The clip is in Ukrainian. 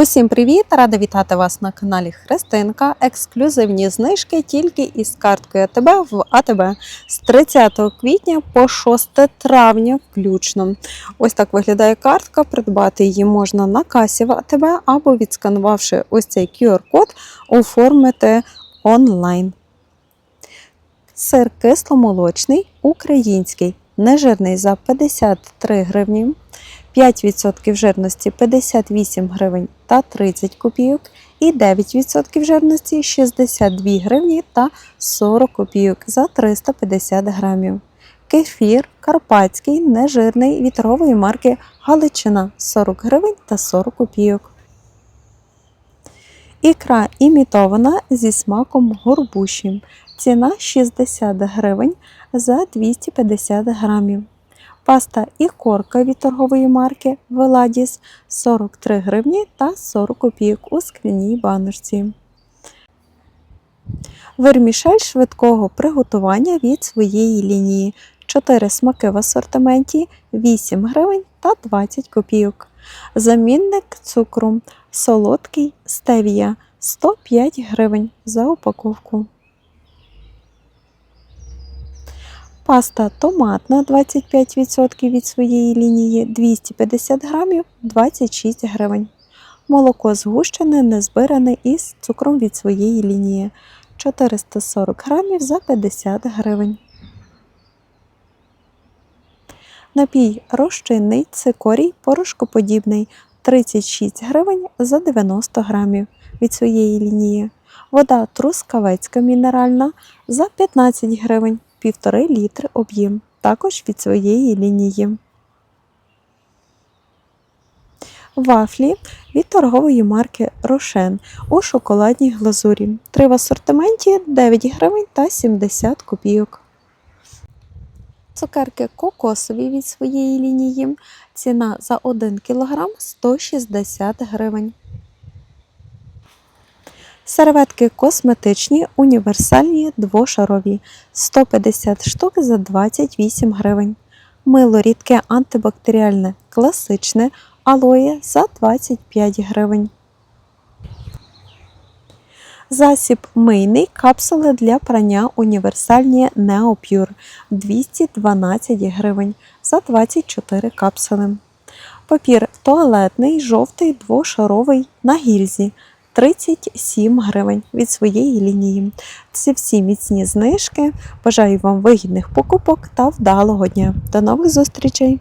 Усім привіт! Рада вітати вас на каналі Христинка. Ексклюзивні знижки тільки із карткою АТБ в АТБ з 30 квітня по 6 травня включно. Ось так виглядає картка. Придбати її можна на касі в АТБ або відсканувавши ось цей QR-код, оформити онлайн. Сир кисломолочний, український, нежирний за 53 гривні. 5% жирності 58 гривень та 30 копійок і 9% жирності 62 гривні та 40 копійок за 350 грамів. Кефір карпатський нежирний від торгової марки Галичина 40 гривень та 40 копійок. Ікра імітована зі смаком горбуші. Ціна 60 гривень за 250 грамів. Паста і корка від торгової марки Веладіс 43 гривні та 40 копійок у скляній баночці. Вермішель швидкого приготування від своєї лінії. 4 смаки в асортименті 8 гривень та 20 копійок. Замінник цукру солодкий стевія 105 гривень за упаковку. Паста томатна 25% від своєї лінії 250 грамів 26 гривень. Молоко згущене, незбиране із цукром від своєї лінії 440 грамів за 50 гривень. Напій розчинний цикорій порошкоподібний 36 гривень за 90 грамів від своєї лінії. Вода трускавецька мінеральна за 15 гривень. 1,5 літри об'єм, також від своєї лінії. Вафлі від торгової марки Рошен у шоколадній глазурі. Три в асортименті 9 гривень та 70 копійок. Цукерки кокосові від своєї лінії. Ціна за 1 кг 160 гривень. Серветки косметичні, універсальні, двошарові 150 штук за 28 гривень. Мило рідке антибактеріальне класичне алоє за 25 гривень. Засіб мийний капсули для прання універсальні Neopure 212 гривень за 24 капсули. Папір туалетний жовтий двошаровий на гільзі 37 гривень від своєї лінії. Це всі міцні знижки. Бажаю вам вигідних покупок та вдалого дня. До нових зустрічей!